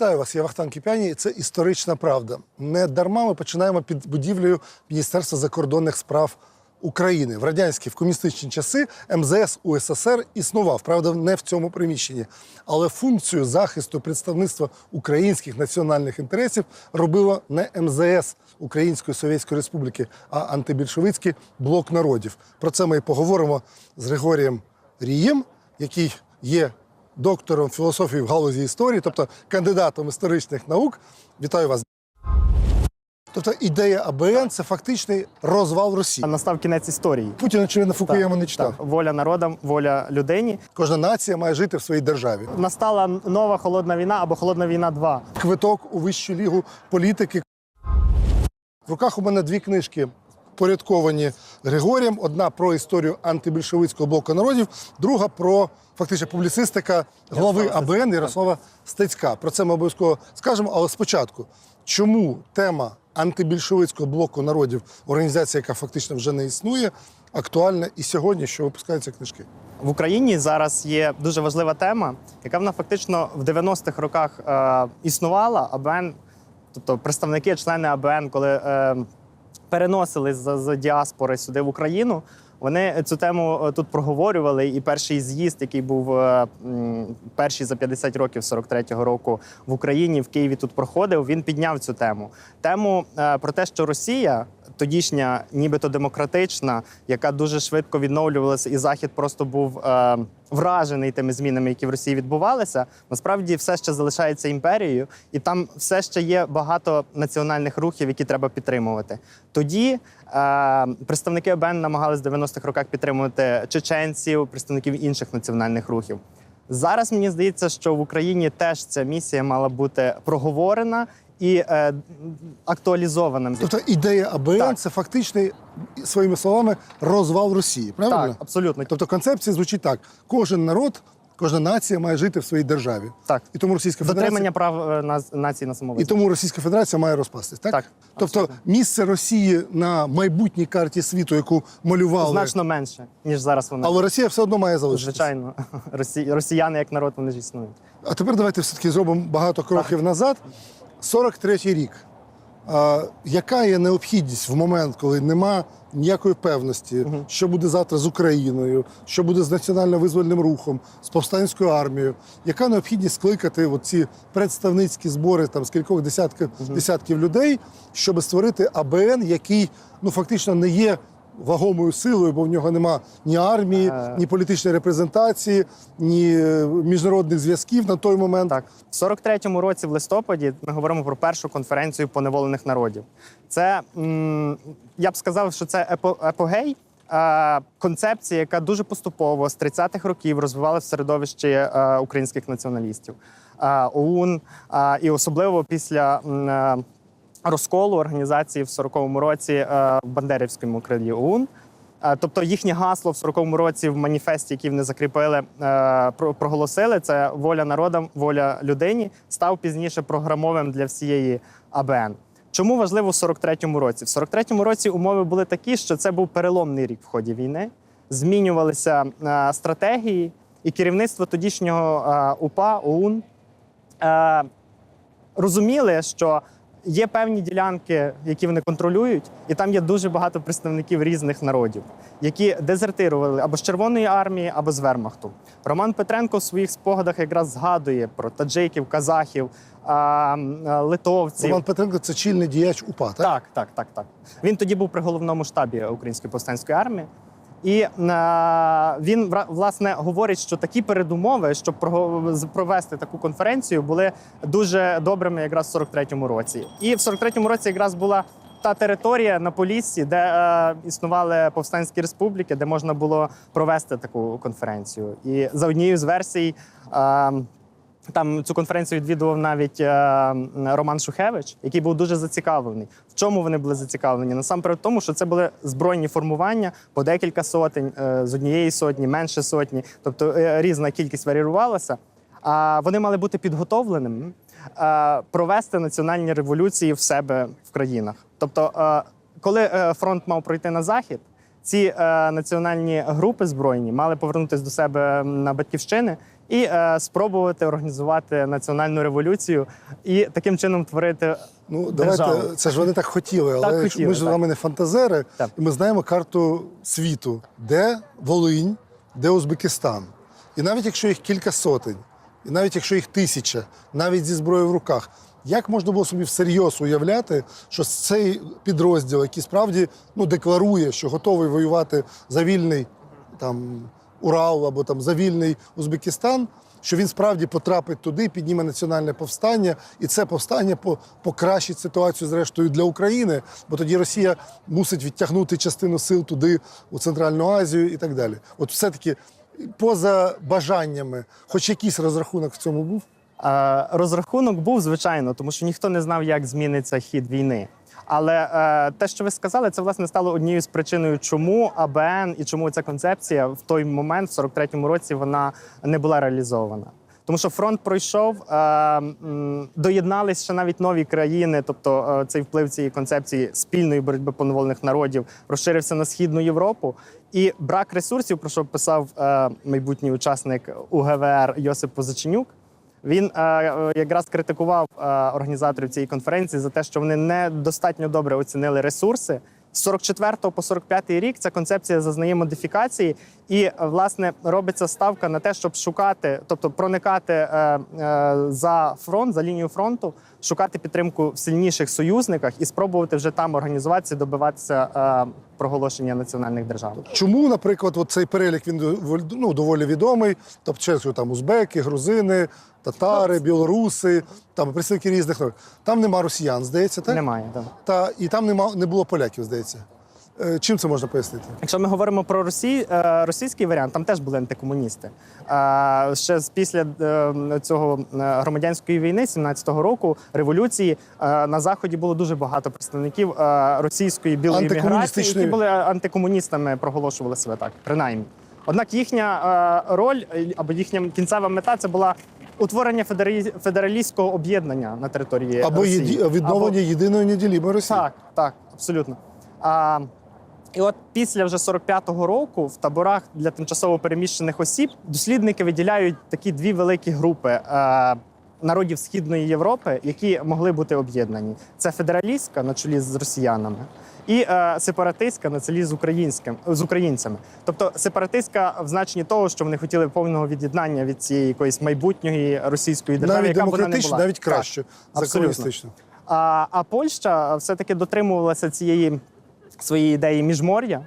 Вітаю вас, я Вахтан Кіпяні. і Це історична правда. Не дарма ми починаємо під будівлею Міністерства закордонних справ України. В радянські в комуністичні часи МЗС УССР існував, правда, не в цьому приміщенні. Але функцію захисту представництва українських національних інтересів робило не МЗС Української Совєтської Республіки, а антибільшовицький блок народів. Про це ми і поговоримо з Григорієм Рієм, який є доктором філософії в галузі історії, тобто кандидатом історичних наук. Вітаю вас. Тобто ідея АБН це фактичний розвал Росії. Настав кінець історії. Путін, очевидно, Фукуяма не читав. Так, воля народам, воля людині. Кожна нація має жити в своїй державі. Настала нова холодна війна або холодна війна 2. Квиток у вищу лігу політики. В руках у мене дві книжки. Порядковані Григорієм. Одна про історію антибільшовицького блоку народів, друга про фактично публіцистика глави АБН Ярослава Стецька. Про це ми обов'язково скажемо. Але спочатку, чому тема антибільшовицького блоку народів, організація, яка фактично вже не існує, актуальна і сьогодні, що випускаються книжки? В Україні зараз є дуже важлива тема, яка вона фактично в 90-х роках е, існувала. АБН, тобто представники, члени АБН, коли е, переносились з, з діаспори сюди в Україну. Вони цю тему е, тут проговорювали, і перший з'їзд, який був е, перший за 50 років 43-го року в Україні, в Києві тут проходив. Він підняв цю тему. Тему е, про те, що Росія, тодішня, нібито демократична, яка дуже швидко відновлювалася, і Захід просто був е, вражений тими змінами, які в Росії відбувалися. Насправді все ще залишається імперією, і там все ще є багато національних рухів, які треба підтримувати. Тоді е, представники ОБН намагались в 90-х роках підтримувати чеченців, представників інших національних рухів. Зараз мені здається, що в Україні теж ця місія мала бути проговорена і е, актуалізована. Тобто ідея АБН Так. це фактичний, своїми словами, розвал Росії. Правильно? Так, абсолютно. Тобто концепція звучить так: кожен народ, кожна нація має жити в своїй державі. Так. І тому Російська Федерація, Дотримання прав е, наз- нації на і тому Російська Федерація має розпастись. Так? Так, тобто абсолютно. місце Росії на майбутній карті світу, яку малювали, Значно менше, ніж зараз вони. але Росія все одно має залишитися. Звичайно, Росі... росіяни як народ вони ж існують. А тепер давайте все-таки зробимо багато кроків назад. 43-й рік. А, яка є необхідність в момент, коли нема ніякої певності, що буде завтра з Україною, що буде з національно-визвольним рухом, з повстанською армією? Яка необхідність скликати ці представницькі збори там з кількох десятків, десятків людей, щоб створити АБН, який ну фактично не є вагомою силою, бо в нього нема ні армії, Е. ні політичної репрезентації, ні е, міжнародних зв'язків на той момент. Так, в 43-му році, в листопаді, ми говоримо про першу конференцію поневолених народів. Це я б сказав, що це епо, епогей. е, Концепція, яка дуже поступово з 30-х років розвивалася в середовищі українських націоналістів ОУН, і особливо після розколу організації в 40-му році е, в Бандерівському крилі ОУН. Е, Тобто їхнє гасло в 40-му році в маніфесті, який вони закріпили, е, проголосили. Це воля народам, воля людині, став пізніше програмовим для всієї АБН. Чому важливо в 43-му році? В 43-му році умови були такі, що це був переломний рік в ході війни. Змінювалися стратегії, і керівництво тодішнього УПА ОУН розуміли, що є певні ділянки, які вони контролюють, і там є дуже багато представників різних народів, які дезертирували або з Червоної армії, або з Вермахту. Роман Петренко в своїх спогадах якраз згадує про таджиків, казахів, литовців. Роман Петренко це чільний діяч УПА, так? Так, так, так, так. Він тоді був при головному штабі Української повстанської армії. І е, він власне говорить, що такі передумови, щоб провести таку конференцію, були дуже добрими якраз в 43-му році. І в 43-му році якраз була та територія на Поліссі, де е, існували повстанські республіки, де можна було провести таку конференцію. І за однією з версій. Е, там цю конференцію відвідував навіть е, Роман Шухевич, який був дуже зацікавлений. В чому вони були зацікавлені? Насамперед, тому, що це були збройні формування по декілька сотень е, з однієї сотні, менше сотні, тобто е, різна кількість варіювалася. А вони мали бути підготовленими е, провести національні революції в себе в країнах. Тобто, е, коли е, фронт мав пройти на захід, ці е, національні групи збройні мали повернутися до себе на батьківщини і е, спробувати організувати національну революцію і таким чином творити Ну, державу. давайте, це ж вони так хотіли, але Так хотіли, ми ж з вами не фантазери, Так. і ми знаємо карту світу, де Волинь, де Узбекистан. І навіть якщо їх кілька сотень, і навіть якщо їх тисяча, навіть зі зброєю в руках, як можна було собі всерйоз уявляти, що цей підрозділ, який справді ну, декларує, що готовий воювати за вільний там, Урал або там, за вільний Узбекистан, що він справді потрапить туди, підніме національне повстання, і це повстання по- покращить ситуацію зрештою для України, бо тоді Росія мусить відтягнути частину сил туди, у Центральну Азію і так далі. От все-таки поза бажаннями, хоч якийсь розрахунок в цьому був. Розрахунок був звичайно, тому що ніхто не знав, як зміниться хід війни. Але е, те, що ви сказали, це власне стало однією з причиною, чому АБН і чому ця концепція в той момент, в 43-му році, вона не була реалізована. Тому що фронт пройшов, е, доєднались ще навіть нові країни, тобто е, цей вплив цієї концепції спільної боротьби поневолених народів розширився на східну Європу. І брак ресурсів, про що писав е, майбутній учасник УГВР Йосип Позиченюк, він е, е, якраз критикував е, організаторів цієї конференції за те, що вони недостатньо добре оцінили ресурси. З 44 по 45 рік ця концепція зазнає модифікації, і власне робиться ставка на те, щоб шукати, тобто проникати е, е, за фронт, за лінію фронту, шукати підтримку в сильніших союзниках і спробувати вже там організуватися, добиватися е, проголошення національних держав. Чому, наприклад, от цей перелік він ну, доволі відомий? Тобто, там узбеки, грузини, татари, білоруси, там представники різних народів. Там нема росіян, здається, так? Немає так. Та і там нема не було поляків, здається. Е, Чим це можна пояснити? Якщо ми говоримо про Росії, е, російський варіант, там теж були антикомуністи. Е, Ще з після е, цього е, громадянської війни, 17-го року, революції е, на заході було дуже багато представників е, російської білої міграції, Антикомуністичної. які були антикомуністами, проголошували себе так, принаймні. Однак їхня е, роль е, або їхня кінцева мета це була утворення федералі- федералістського об'єднання на території Або Росії. єді- відновлення єдиної неділіми Росії. Так, так, абсолютно. А, і от після вже 45-го року в таборах для тимчасово переміщених осіб дослідники виділяють такі дві великі групи. Е, Народів Східної Європи, які могли бути об'єднані, це федералістська на чолі з росіянами, і е, сепаратистська на чолі з українським з українцями. Тобто сепаратистська в значенні того, що вони хотіли повного від'єднання від цієї якоїсь майбутньої російської держави, навіть яка б вона не була. навіть Так. краще за комуністично. А, а Польща все-таки дотримувалася цієї своєї ідеї міжмор'я,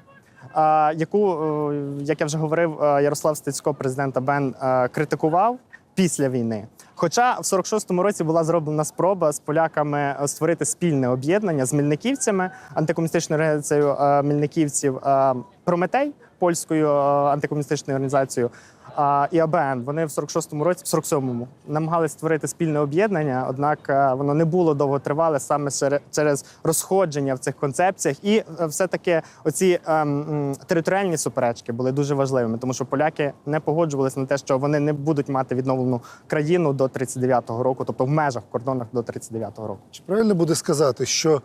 яку, е, як я вже говорив, е, Ярослав Стецько, президент АБН, е, критикував після війни. Хоча в 46-му році була зроблена спроба з поляками е, створити спільне об'єднання з мільниківцями, антикомуністичною організацією е, мільниківців е, Прометей, польською антикомуністичною організацією. І АБН вони в 46-му році, в 47-му, намагалися створити спільне об'єднання, однак е, воно не було довго тривале саме через розходження в цих концепціях. І е, все-таки оці ем, територіальні суперечки були дуже важливими, тому що поляки не погоджувалися на те, що вони не будуть мати відновлену країну до 39-го року, тобто в межах кордонах до 39-го року. Чи правильно буде сказати, що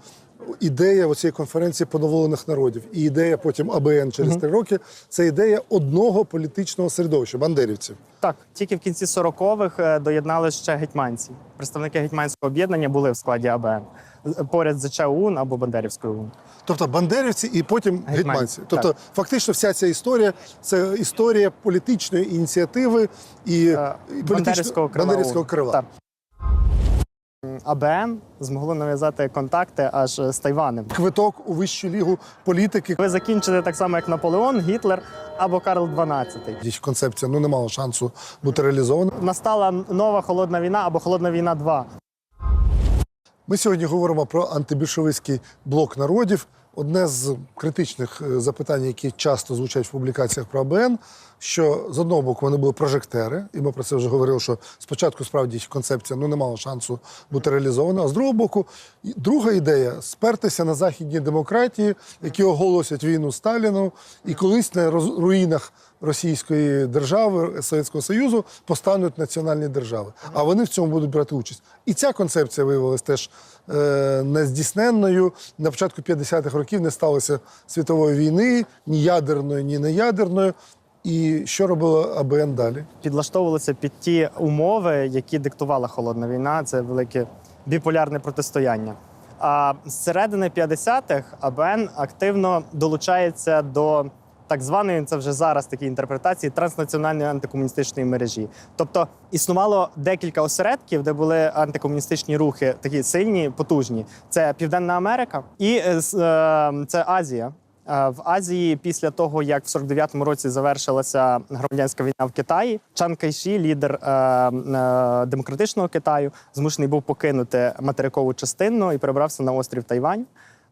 ідея цієї конференції поневолених народів і ідея потім АБН через три роки це ідея одного політичного середовища бандерівців. Так, тільки в кінці 40-х е, доєдналися ще гетьманці. Представники гетьманського об'єднання були в складі АБН поряд з ЧАУН або Бандерівською УН. Тобто бандерівці і потім Гетьманці, гетьманці. Тобто, так. фактично, вся ця історія це історія політичної ініціативи і, Е, і Бандерівського крила. бандерівського крила. АБН змогло нав'язати контакти аж з Тайванем. Квиток у вищу лігу політики. Ви закінчили так само, як Наполеон, Гітлер або Карл XII. Діч Концепція ну не мала шансу бути реалізована. Настала нова холодна війна або холодна війна 2. Ми сьогодні говоримо про антибільшовицький блок народів. Одне з критичних е, запитань, які часто звучать в публікаціях про АБН, що з одного боку вони були прожектери, і ми про це вже говорили, що спочатку справді концепція ну не мала шансу бути реалізована. А з другого боку, друга ідея спертися на західні демократії, які оголосять війну Сталіну, і колись на руїнах Російської держави Совєтського Союзу постануть національні держави. А вони в цьому будуть брати участь. І ця концепція виявилась теж е, нездійсненною. На початку 50-х років років не сталося світової війни, ні ядерної, ні неядерної. І що робила АБН далі? підлаштовувалися під ті умови, які диктувала холодна війна. Це велике біполярне протистояння. А з середини 50-х АБН активно долучається до так званої, це вже зараз такі інтерпретації транснаціональної антикомуністичної мережі. Тобто існувало декілька осередків, де були антикомуністичні рухи, такі сильні, потужні. Це Південна Америка і е, е, це Азія. Е, В Азії, після того як в 49-му році завершилася громадянська війна в Китаї, Чан Кайші, лідер е, е, демократичного Китаю, змушений був покинути материкову частину і перебрався на острів Тайвань.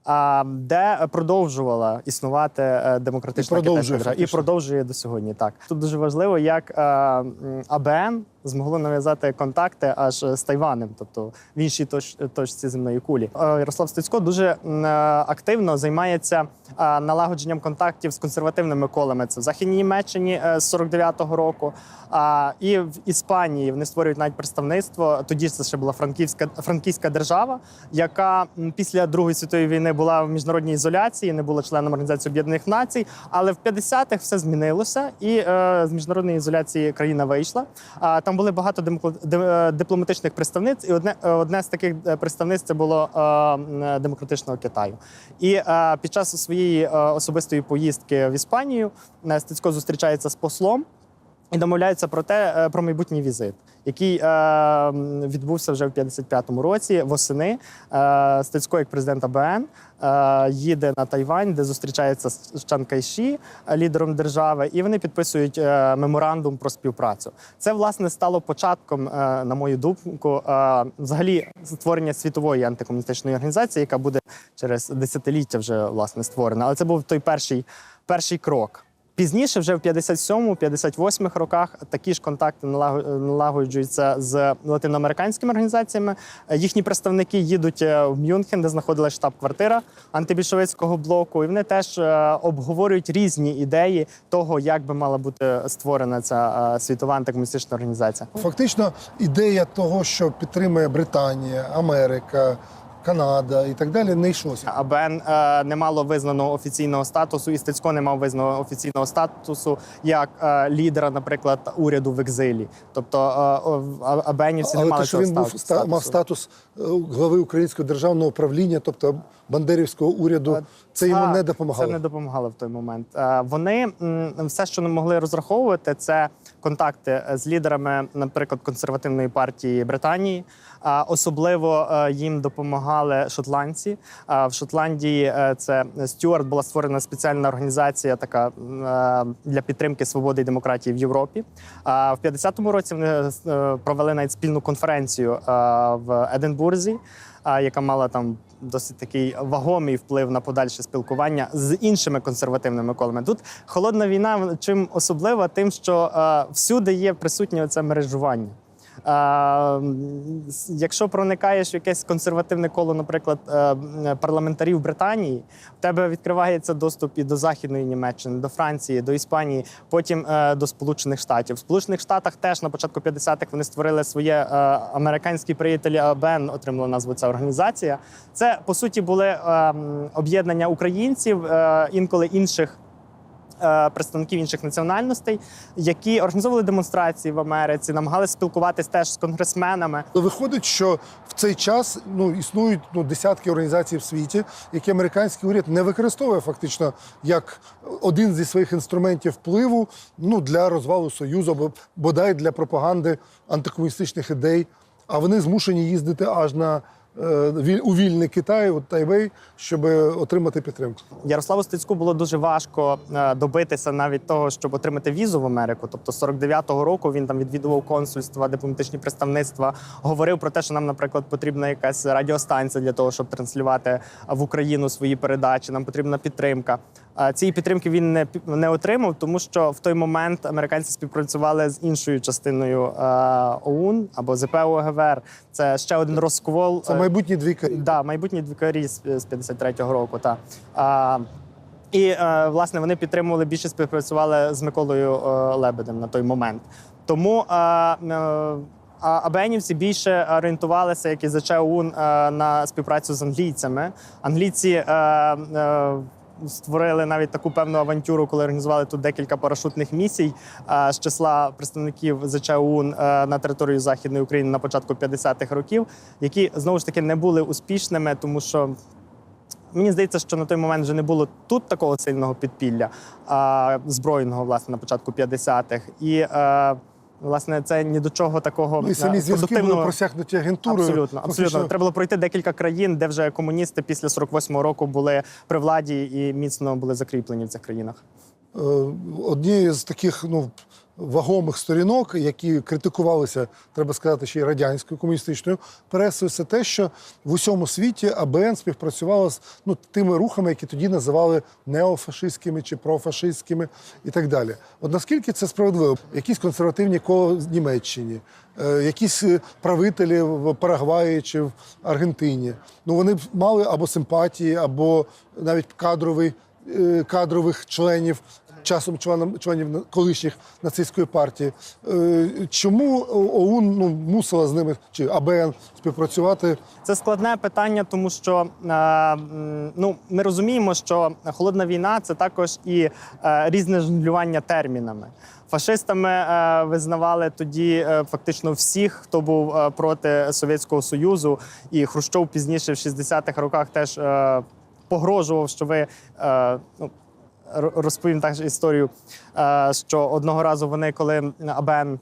А, Де продовжувала існувати е, демократична І продовжує і продовжує до сьогодні. Так тут дуже важливо, як е, АБН змогло нав'язати контакти аж з Тайванем, тобто в іншій точ, точці земної кулі. Е, Ярослав Стецько дуже е, активно займається е, налагодженням контактів з консервативними колами. Це в Західній Німеччині е, з 49-го року. А і в Іспанії вони створюють навіть представництво. Тоді це ще була франківська франківська держава, яка після Другої світової війни була в міжнародній ізоляції, не була членом Організації Об'єднаних Націй. Але в 50-х все змінилося, і е, з міжнародної ізоляції країна вийшла. А там були багато е, дипломатичних представниць, і одне е, одне з таких представниць представництв це було е, е, демократичного Китаю. І е, під час своєї е, особистої поїздки в Іспанію е, Стецько зустрічається з послом. І домовляються про те е, про майбутній візит, який е, відбувся вже в 55-му році. Восени е, Стецько, як президент АБН, е, їде на Тайвань, де зустрічається з Чан Кайші, е, лідером держави, і вони підписують е, меморандум про співпрацю. Це власне стало початком, е, на мою думку, е, взагалі створення світової антикомуністичної організації, яка буде через десятиліття вже власне створена. Але це був той перший, перший крок. Пізніше, вже в 57-58 роках, такі ж контакти налаго- налагоджуються з латиноамериканськими організаціями. Їхні представники їдуть е, в Мюнхен, де знаходилась штаб-квартира антибільшовицького блоку, і вони теж е, обговорюють різні ідеї того, як би мала бути створена ця е, світова антикомуністична організація. Фактично, ідея того, що підтримує Британія, Америка, Канада і так далі, не йшлося. АБН е, не мало визнаного офіційного статусу, і Стецько не мав визнаного офіційного статусу як е, лідера, наприклад, уряду в екзилі. Тобто е, о, в- а- не мали те, що цього він був ста- ста- мав статус е, глави українського державного управління, тобто Бандерівського уряду, це йому не допомагало. Це не допомагало в той момент. Е, Вони все, що не могли розраховувати, це контакти з лідерами, наприклад, консервативної партії Британії. Особливо е, їм допомагали шотландці. В Шотландії е, це Стюарт була створена спеціальна організація, така е, для підтримки свободи і демократії в Європі. А в 50-му році вони провели навіть спільну конференцію в Единбурзі яка мала там досить такий вагомий вплив на подальше спілкування з іншими консервативними колами. Тут холодна війна чим особлива, тим, що е, всюди є присутнє це мережування. Якщо проникаєш в якесь консервативне коло, наприклад, е, парламентарів Британії, в тебе відкривається доступ і до Західної Німеччини, до Франції, до Іспанії, потім е, до Сполучених Штатів. В Сполучених Штатах теж на початку 50-х вони створили своє е, американські приятелі АБН, отримала назву ця організація. Це по суті були об'єднання українців, інколи інших представників інших національностей, які організовували демонстрації в Америці, намагалися спілкуватись теж з конгресменами. Виходить, що в цей час ну існують ну десятки організацій в світі, які американський уряд не використовує фактично як один зі своїх інструментів впливу ну для розвалу союзу або бодай для пропаганди антикомуністичних ідей. А вони змушені їздити аж на е, у вільний Китай, у Тайвей, щоб отримати підтримку. Ярославу Стецьку було дуже важко е, добитися навіть того, щоб отримати візу в Америку. Тобто, з 49-го року він там відвідував консульства, дипломатичні представництва, говорив про те, що нам, наприклад, потрібна якась радіостанція для того, щоб транслювати в Україну свої передачі. Нам потрібна підтримка. Цієї підтримки він не не отримав, тому що в той момент американці співпрацювали з іншою частиною е, ОУН або ЗП ОГВР. Це ще один розквол. Це е, майбутні двійка. Да, майбутні двікарі з, з 53-го року. Та. І е, власне вони підтримували більше співпрацювали з Миколою е, Лебедем на той момент. Тому е, е, А абенівці більше орієнтувалися, як і ЗЧ ОУН, на співпрацю з англійцями. Англійці створили навіть таку певну авантюру, коли організували тут декілька парашутних місій з числа представників ЗЧ ОУН е, на територію Західної України на початку 50-х років, які знову ж таки не були успішними, тому що. Мені здається, що на той момент вже не було тут такого сильного підпілля збройного, власне, на початку 50-х. І е, власне це ні до чого такого Ну і самі е, зв'язки були просягнуті агентурою. Абсолютно, абсолютно. Треба було пройти декілька країн, де вже комуністи після 48-го року були при владі і міцно були закріплені в цих країнах. Одні однією з таких ну, вагомих сторінок, які критикувалися, треба сказати, ще й радянською комуністичною пресою, це те, що в усьому світі АБН співпрацювала з ну, тими рухами, які тоді називали неофашистськими чи профашистськими і так далі. От наскільки це справедливо? Якісь консервативні кола в Німеччині, е, якісь е, правителі в Парагваї чи в Аргентині. Ну вони мали або симпатії, або навіть кадровий е, кадрових членів, часом членам членів колишніх нацистської партії. Е, Чому ОУН ну, мусила з ними чи АБН співпрацювати? Це складне питання, тому що е, ну, ми розуміємо, що холодна війна це також і е, різне жонглювання термінами. Фашистами визнавали тоді фактично всіх, хто був проти Совєтського Союзу, і Хрущов пізніше в 60-х роках теж погрожував, що ви ну, розповім також історію, е, що одного разу вони, коли АБН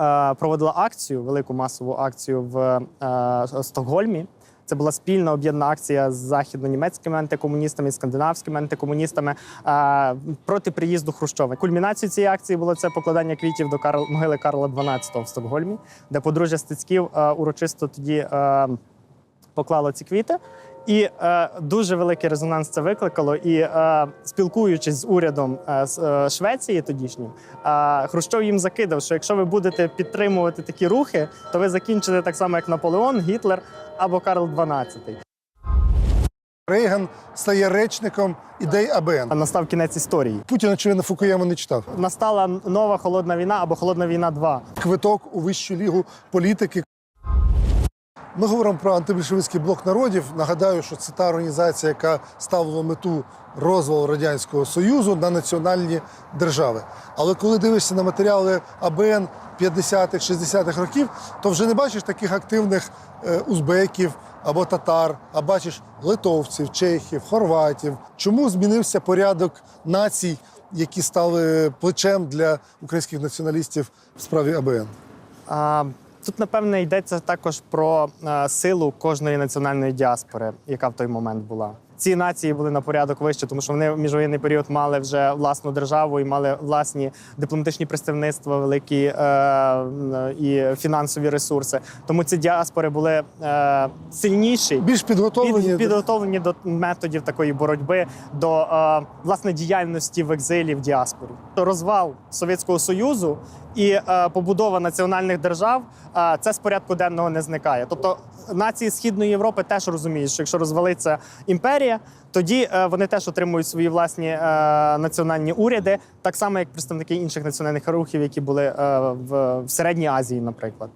е, проводила акцію, велику масову акцію в е, Стокгольмі. Це була спільна об'єднана акція з західно-німецькими антикомуністами, скандинавськими антикомуністами проти приїзду Хрущова. Кульмінацією цієї акції було це покладання квітів до Карл, могили Карла XII в Стокгольмі, де подружжя Стецьків урочисто тоді поклало ці квіти. І е, дуже великий резонанс це викликало. І е, спілкуючись з урядом е, з е, Швеції тодішнім, е, Хрущов їм закидав, що якщо ви будете підтримувати такі рухи, то ви закінчите так само, як Наполеон, Гітлер або Карл XII. Рейган стає речником ідей АБН. А настав кінець історії. Путін, очевидно, Фукуяма не читав. Настала нова холодна війна або холодна війна 2. Квиток у вищу лігу політики. Ми говоримо про антибільшовицький блок народів. Нагадаю, що це та організація, яка ставила мету розвалу Радянського Союзу на національні держави. Але коли дивишся на матеріали АБН 50-х, 60-х років, то вже не бачиш таких активних е, узбеків або татар, а бачиш литовців, чехів, хорватів. Чому змінився порядок націй, які стали плечем для українських націоналістів в справі АБН? А, Тут, напевне, йдеться також про е, силу кожної національної діаспори, яка в той момент була. Ці нації були на порядок вище, тому що вони в міжвоєнний період мали вже власну державу і мали власні дипломатичні представництва, великі е, м, і фінансові ресурси. Тому ці діаспори були е, сильніші. Більш підготовлені. Під, підготовлені до методів такої боротьби, до е, власне діяльності в екзилі в діаспорі. Розвал Совєтського Союзу і е, побудова національних держав е, це з порядку денного не зникає. Тобто нації Східної Європи теж розуміють, що якщо розвалиться імперія, тоді е, вони теж отримують свої власні національні уряди, так само як представники інших національних рухів, які були в Середній Азії, наприклад.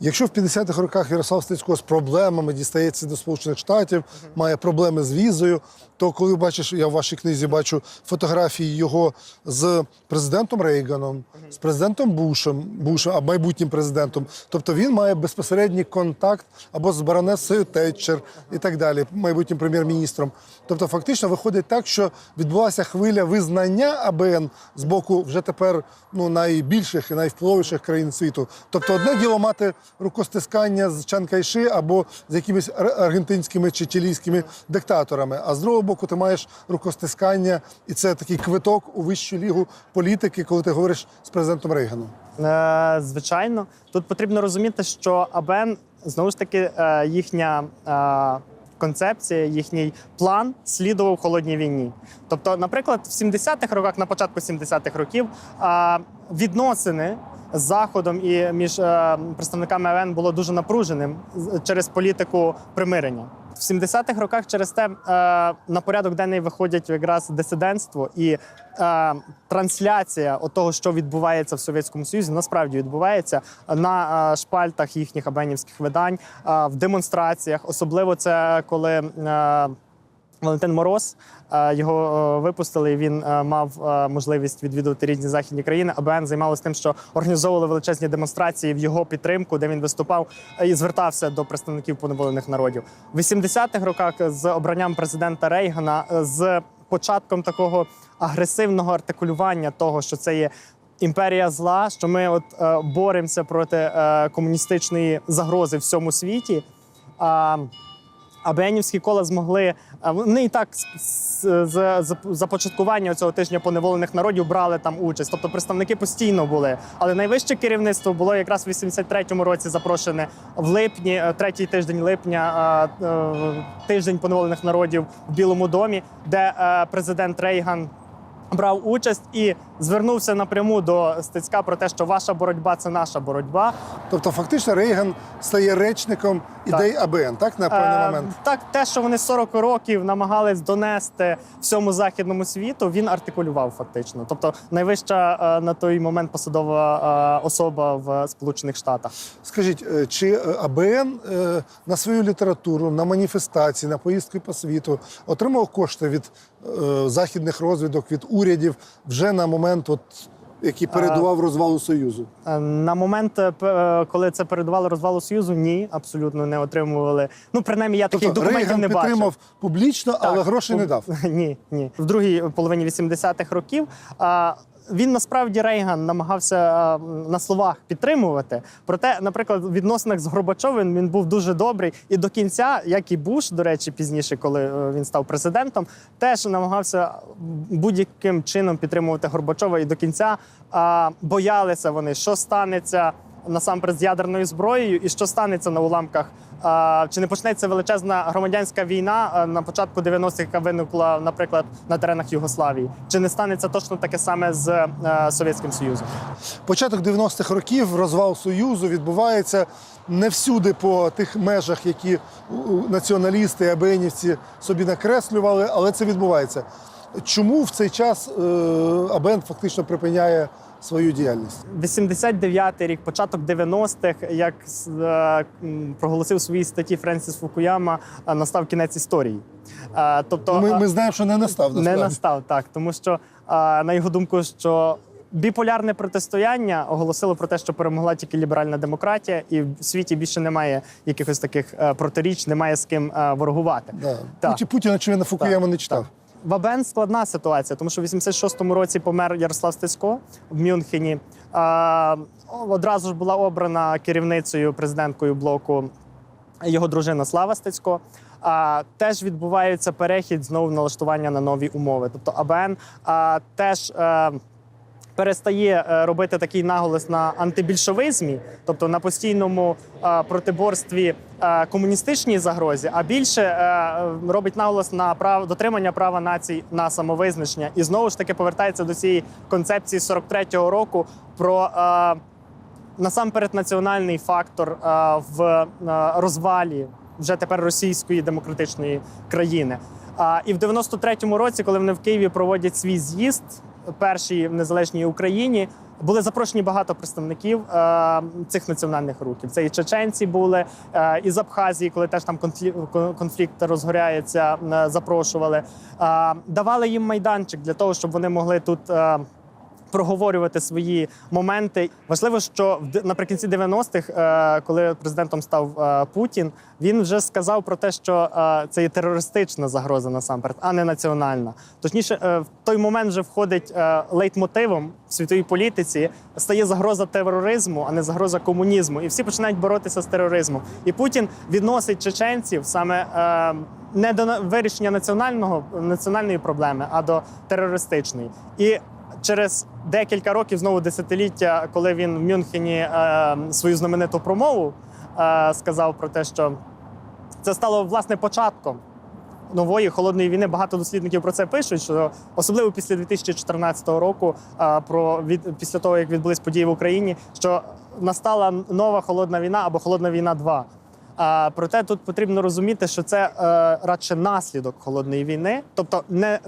Якщо в 50-х роках Ярослав Стецько з проблемами дістається до Сполучених Штатів, має проблеми з візою, то коли бачиш, я в вашій книзі бачу фотографії його з президентом Рейганом, з президентом Бушем, Бушем, а майбутнім президентом. Тобто він має безпосередній контакт або з баронесою Тетчер і так далі, майбутнім прем'єр-міністром. Тобто, фактично виходить так, що відбулася хвиля визнання АБН з боку вже тепер ну, найбільших і найвпливовіших країн світу. Тобто, одне діло мати рукостискання з Чан Кайши або з якимись аргентинськими чи чилійськими диктаторами. А з другого боку, ти маєш рукостискання, і це такий квиток у вищу лігу політики, коли ти говориш з президентом Рейганом. Е, Звичайно, тут потрібно розуміти, що АБН знову ж таки е, їхня. е, Концепція, їхній план слідував холодній війні. Тобто, наприклад, в 70-х роках, на початку 70-х років, е, відносини з Заходом і між е, представниками АВН було дуже напруженим через політику примирення. В 70-х роках через те е, на порядок денний виходять якраз дисидентство і е, трансляція того, що відбувається в Совєтському Союзі, насправді відбувається на е, шпальтах їхніх абенівських видань, в демонстраціях. Особливо це коли. Валентин Мороз е, його е, випустили. і Він е, мав можливість відвідувати різні західні країни. АБН займалося тим, що організовували величезні демонстрації в його підтримку, де він виступав і звертався до представників поневолених народів. В 80-х роках з обранням президента Рейгана, з початком такого агресивного артикулювання того, що це є. Імперія зла, що ми от е, боремося проти е, комуністичної загрози в всьому світі. А, АБНівські кола змогли. Вони і так з, започаткування цього тижня поневолених народів брали там участь. Тобто представники постійно були. Але найвище керівництво було якраз в 83-му році запрошене в липні, е, третій тиждень липня, е, е, тиждень поневолених народів в Білому домі, де е, президент Рейган. Брав участь і звернувся напряму до Стецька про те, що ваша боротьба це наша боротьба. Тобто, фактично, Рейган стає речником ідей АБН, так на певний Е, момент. Так, те, що вони 40 років намагались донести всьому західному світу, він артикулював фактично. Тобто найвища е, на той момент посадова е, особа в Сполучених Штатах. Скажіть, е, чи е, АБН е, на свою літературу, на маніфестації, на поїздки по світу отримав кошти від західних розвідок, від урядів вже на момент, от, який передував розвалу Союзу? Е, На момент, е, е, коли це передувало розвалу Союзу, ні, абсолютно не отримували. Ну, принаймні, я таких Тобто документів Рейган не бачив. підтримав публічно, але грошей грошей не дав. Ні, ні. В другій половині 80-х років а, він насправді Рейган намагався а, на словах підтримувати. Проте, наприклад, в відносинах з Горбачовим він був дуже добрий. І до кінця, як і Буш, до речі, пізніше, коли е, він став президентом, теж намагався будь-яким чином підтримувати Горбачова. І до кінця боялися вони, що станеться насамперед з ядерною зброєю, і що станеться на уламках. Чи не почнеться величезна громадянська війна на початку 90-х, яка виникла, наприклад, на теренах Югославії? Чи не станеться точно таке саме з е, Совєтським Союзом? Початок 90-х років розвал Союзу відбувається не всюди по тих межах, які націоналісти і АБНівці собі накреслювали, але це відбувається. Чому в цей час е, АБН фактично припиняє свою діяльність? 89-й рік, початок 90-х, як е, проголосив у своїй статті Френсіс Фукуяма, е, настав кінець історії. Е, Тобто Ми, ми знаємо, що не настав не настав так, тому що на його думку, що біполярне протистояння оголосило про те, що перемогла тільки ліберальна демократія, і в світі більше немає якихось таких протиріч, немає з ким ворогувати. Да. Так. Путі- Путін, очевидно, Фукуяма не читав. В АБН складна ситуація, тому що в 86-му році помер Ярослав Стецько в Мюнхені. А, одразу ж була обрана керівницею президенткою блоку його дружина Слава Стецько. А, теж відбувається перехід знову налаштування на нові умови. Тобто АБН а, теж. е, перестає е, робити такий наголос на антибільшовизмі, тобто на постійному е, протиборстві е, комуністичній загрозі, а більше робить наголос на прав дотримання права націй на самовизначення, і знову ж таки повертається до цієї концепції 43-го року про. Насамперед, національний фактор в розвалі вже тепер російської демократичної країни. А і в 93-му році, коли вони в Києві проводять свій з'їзд, перший в незалежній Україні, були запрошені багато представників е, цих національних рухів. Це і чеченці були, е, і з Абхазії, коли теж там конфлікт розгоряється, е, запрошували. Е, давали їм майданчик для того, щоб вони могли тут. Е, проговорювати свої моменти. Важливо, що наприкінці 90-х, е, коли президентом став е, Путін, він вже сказав про те, що е, це є терористична загроза насамперед, а не національна. Точніше, в той момент вже входить лейтмотивом в світовій політиці, стає загроза тероризму, а не загроза комунізму. І всі починають боротися з тероризмом. І Путін відносить чеченців саме. Не до вирішення національного національної проблеми, а до терористичної. І через декілька років, знову десятиліття, коли він в Мюнхені е, свою знамениту промову е, сказав про те, що це стало власне початком нової холодної війни. Багато дослідників про це пишуть. Що особливо після 2014 року, е, про від після того як відбулись події в Україні, що настала нова холодна війна або холодна війна 2. А проте тут потрібно розуміти, що це е, радше наслідок холодної війни, тобто не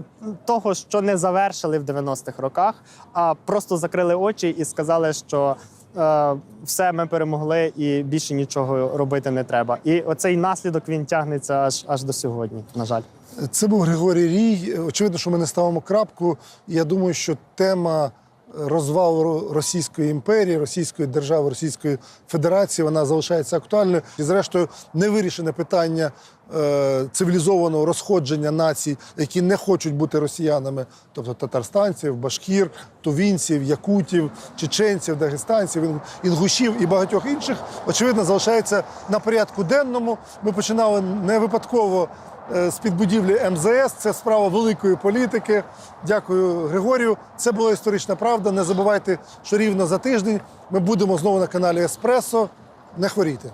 того, що не завершили в 90-х роках, а просто закрили очі і сказали, що е, все ми перемогли і більше нічого робити не треба. І оцей наслідок він тягнеться аж аж до сьогодні. На жаль. Це був Григорій Рій. Очевидно, що ми не ставимо крапку. Я думаю, що тема розвалу Російської імперії, Російської держави, Російської Федерації вона залишається актуальною. І, зрештою, невирішене питання е, цивілізованого розходження націй, які не хочуть бути росіянами, тобто татарстанців, башкір, тувінців, якутів, чеченців, дагестанців, інгушів і багатьох інших, очевидно, залишається на порядку денному. Ми починали не випадково е, з-під будівлі МЗС. Це справа великої політики. Дякую, Григорію. Це була історична правда. Не забувайте, що рівно за тиждень ми будемо знову на каналі Еспресо. Не хворійте.